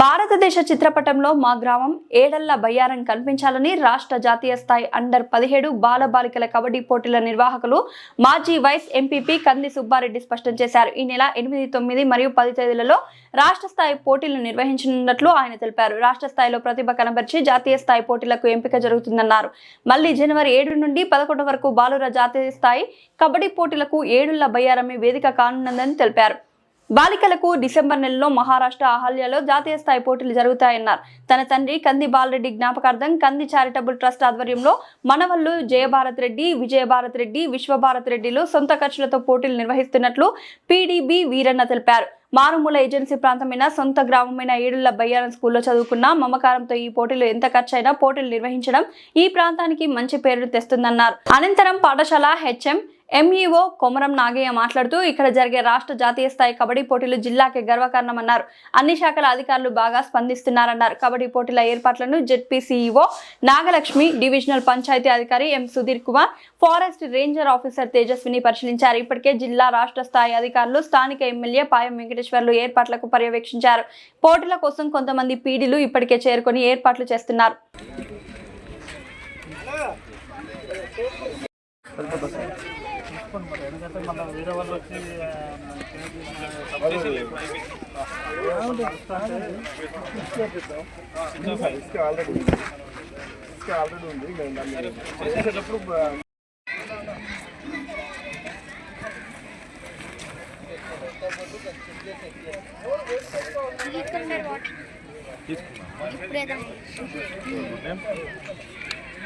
భారతదేశ చిత్రపటంలో మా గ్రామం ఏడళ్ళ బయ్యారం కనిపించాలని రాష్ట్ర జాతీయ స్థాయి అండర్ పదిహేడు బాల బాలికల కబడ్డీ పోటీల నిర్వాహకులు మాజీ వైస్ ఎంపీపీ కంది సుబ్బారెడ్డి స్పష్టం చేశారు. ఈ నెల ఎనిమిది తొమ్మిది మరియు పది తేదీలలో రాష్ట్ర స్థాయి పోటీలు నిర్వహించనున్నట్లు ఆయన తెలిపారు. రాష్ట్ర స్థాయిలో ప్రతిభ కనబరిచి జాతీయ స్థాయి పోటీలకు ఎంపిక జరుగుతుందన్నారు. మళ్ళీ జనవరి ఏడు నుండి పదకొండు వరకు బాలుర జాతీయ స్థాయి కబడ్డీ పోటీలకు ఏడుల బయ్యారమే వేదిక కానున్నదని తెలిపారు. బాలికలకు డిసెంబర్ నెలలో మహారాష్ట్ర అహల్యలో జాతీయ స్థాయి పోటీలు జరుగుతాయన్నారు. తన తండ్రి కంది బాలరెడ్డి జ్ఞాపకార్థం కంది చారిటబుల్ ట్రస్ట్ ఆధ్వర్యంలో మనవల్లు జయభారత్ రెడ్డి విజయభారత్ రెడ్డి విశ్వభారత్ రెడ్డిలు సొంత ఖర్చులతో పోటీలు నిర్వహిస్తున్నట్లు పీడీబీ వీరన్న తెలిపారు. మారుమూల ఏజెన్సీ ప్రాంతమైన సొంత గ్రామమైన ఏడుళ్ళ బయ్యారం స్కూల్లో చదువుకున్న మమకారంతో ఈ పోటీలు ఎంత ఖర్చైనా పోటీలు నిర్వహించడం ఈ ప్రాంతానికి మంచి పేరు తెస్తుందన్నారు. అనంతరం పాఠశాల హెచ్ఎం ఎంఈఓ కొమరం నాగయ్య మాట్లాడుతూ ఇక్కడ జరిగే రాష్ట్ర జాతీయ స్థాయి కబడ్డీ పోటీలు జిల్లాకే గర్వకారణమన్నారు. అన్ని శాఖల అధికారులు బాగా స్పందిస్తున్నారన్నారు. కబడ్డీ పోటీల ఏర్పాట్లను జెడ్పీసీఈఓ నాగలక్ష్మి డివిజనల్ పంచాయతీ అధికారి M Sudhir Kumar forest ranger officer Tejaswini పరిశీలించారు. ఇప్పటికే జిల్లా రాష్ట్ర స్థాయి అధికారులు స్థానిక ఎమ్మెల్యే పాయం వెంకటేశ్వర్లు ఏర్పాట్లకు పర్యవేక్షించారు. పోటీల కోసం కొంతమంది పీడీలు ఇప్పటికే చేరుకొని ఏర్పాట్లు చేస్తున్నారు. వేరే వాళ్ళు వచ్చి ఆల్రెడీ ఉంది మేము దాన్ని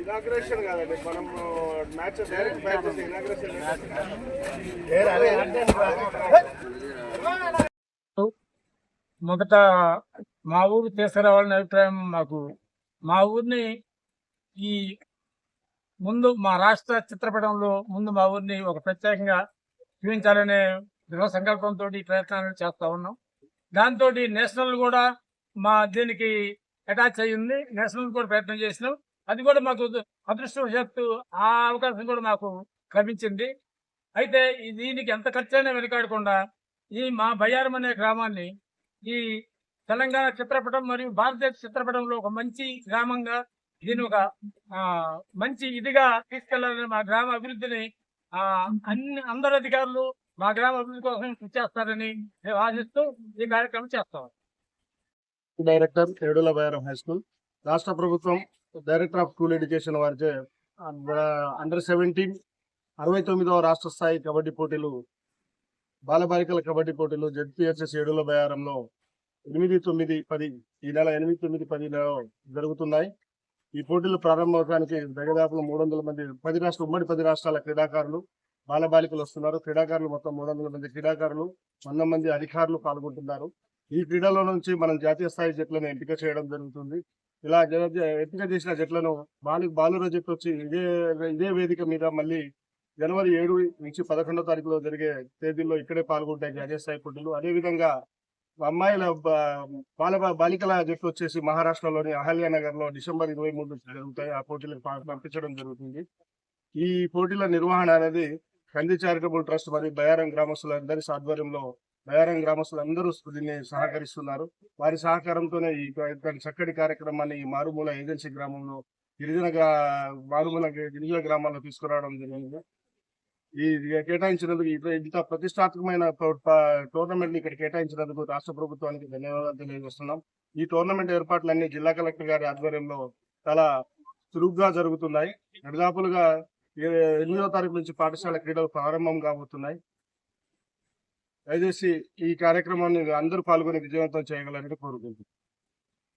ఇనాగ్రేషన్ కాదండి మనం మ్యాచ్ డైరెక్ట్ మ్యాచ్ ఇనాగ్రేషన్ మొదట మా ఊరు తీసుకురావాలనే అభిప్రాయం మాకు. మా ఊరిని ఈ ముందు మా రాష్ట్ర చిత్రపటంలో ముందు మా ఊరిని ఒక ప్రత్యేకంగా చూపించాలనే దృఢ సంకల్పంతో ఈ ప్రయత్నాలు చేస్తూ ఉన్నాం. దాంతో నేషనల్ కూడా మా దీనికి అటాచ్ అయ్యింది నేషనల్ కూడా ప్రయత్నం చేసినాం. అది కూడా మాకు అదృష్టవశాత్తు ఆ అవకాశం కూడా మాకు లభించింది. అయితే దీనికి ఎంత ఖర్చైనా వెనుకాడకుండా ఈ మా బయ్యారం అనే గ్రామాన్ని ఈ తెలంగాణ చిత్రపటం మరియు భారతదేశ చిత్రపటంలో ఒక మంచి గ్రామంగా దీని ఒక మంచి ఇదిగా తీసుకెళ్ళాలని మా గ్రామ అభివృద్ధిని అన్ని అందరు అధికారులు మా గ్రామ అభివృద్ధి కోసం కృషి చేస్తారని మేము ఆశిస్తూ ఈ కార్యక్రమం చేస్తాం. Director Edula Bayaram high school. రాష్ట్ర ప్రభుత్వం డైరెక్టర్ ఆఫ్ స్కూల్ ఎడ్యుకేషన్ వారిచే అండర్ సెవెంటీన్ అరవై తొమ్మిదవ రాష్ట్ర స్థాయి కబడ్డీ పోటీలు బాలబాలికల కబడ్డీ పోటీలు జెడ్పిహెచ్ఎస్ ఏడుల బయారంలో ఎనిమిది తొమ్మిది పది ఈ నెల ఎనిమిది తొమ్మిది పదిలో జరుగుతున్నాయి. ఈ పోటీలు ప్రారంభోత్సవానికి దగ్గదాపులు మూడు వందల మంది పది రాష్ట్ర ఉమ్మడి పది రాష్ట్రాల క్రీడాకారులు బాలబాలికలు వస్తున్నారు. క్రీడాకారులు మొత్తం మూడు వందల మంది క్రీడాకారులు వంద మంది అధికారులు పాల్గొంటున్నారు. ఈ క్రీడలో నుంచి మనం జాతీయ స్థాయి జట్లను ఎంపిక చేయడం జరుగుతుంది. ఇలా జ- ఎంపిక చేసిన జట్లను బాలిక బాలుర జట్టు వచ్చి ఇదే ఇదే వేదిక మీద మళ్ళీ జనవరి ఏడు నుంచి పదకొండో తారీఖులో జరిగే తేదీల్లో ఇక్కడే పాల్గొంటాయి జాతీయ స్థాయి పోటీలు అదేవిధంగా అమ్మాయిల బాల బాలికల జట్టు వచ్చేసి మహారాష్ట్రలోని అహల్యానగర్లో డిసెంబర్ ఇరవై మూడు జరుగుతాయి. ఆ పోటీలకు పంపించడం జరుగుతుంది. ఈ పోటీల నిర్వహణ అనేది కంది చారిటబుల్ ట్రస్ట్ మరియు బయారం గ్రామస్తులందరి ఆధ్వర్యంలో బయారం గ్రామస్తులందరూ దీన్ని సహకరిస్తున్నారు. వారి సహకారంతోనే ఈ చక్కటి కార్యక్రమాన్ని ఈ మారుమూల ఏజెన్సీ గ్రామంలో గిరిజన మారుమూల గిరిజన గ్రామాల్లో తీసుకురావడం జరిగింది. ఈ కేటాయించినందుకు ఇంత- ఇంత ప్రతిష్టాత్మకమైన టోర్నమెంట్ ఇక్కడ కేటాయించినందుకు రాష్ట్ర ప్రభుత్వానికి ధన్యవాదాలు తెలియజేస్తున్నాం. ఈ టోర్నమెంట్ ఏర్పాట్లన్నీ జిల్లా కలెక్టర్ గారి ఆధ్వర్యంలో చాలా చురుగ్గా జరుగుతున్నాయి. దాదాపులుగా ఎనిమిదో తారీఖు నుంచి పాఠశాల క్రీడలు ప్రారంభం కాబోతున్నాయి. దయచేసి ఈ కార్యక్రమాన్ని అందరూ పాల్గొని విజయవంతం చేయగలరని కోరుకుంటున్నాను.